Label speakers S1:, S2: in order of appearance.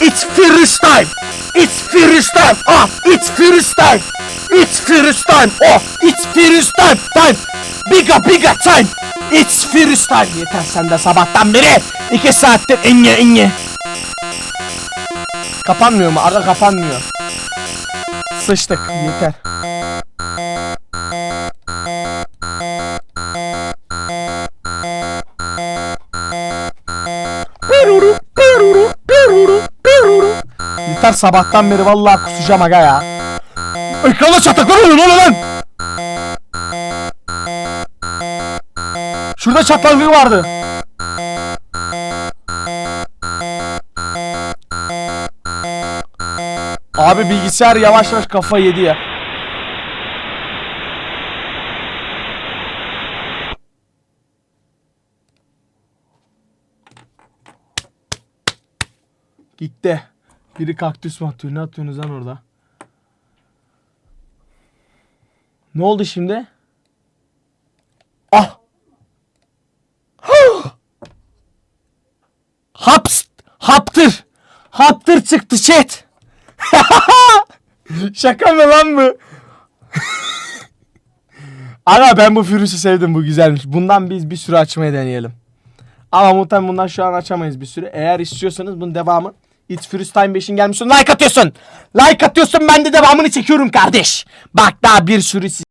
S1: It's first time. It's first time. Ah, it's first time. It's first time. Oh, it's first time. Time. Bigger, bigger time. It's first time. Yeter sen de sabahtan beri. iki saattir inye inye. Kapanmıyor mu? Aga kapanmıyor. Sıçtık. Yeter. Yeter sabahtan beri vallahi kusacağım aga ya. Ekranda çatlaklar oluyor lan lan. Şurada çatlaklığı vardı. Abi bilgisayar yavaş yavaş kafa yedi ya. Gitti. Biri kaktüs mü atıyor? Ne atıyorsunuz lan orada? Ne oldu şimdi? Ah! Haps! Haptır! Haptır çıktı chat! Şaka mı lan bu? Ana ben bu virüsü sevdim bu güzelmiş. Bundan biz bir sürü açmayı deneyelim. Ama muhtemelen bundan şu an açamayız bir sürü. Eğer istiyorsanız bunun devamı It's First Time 5'in gelmişsin. Like atıyorsun. Like atıyorsun ben de devamını çekiyorum kardeş. Bak daha bir sürü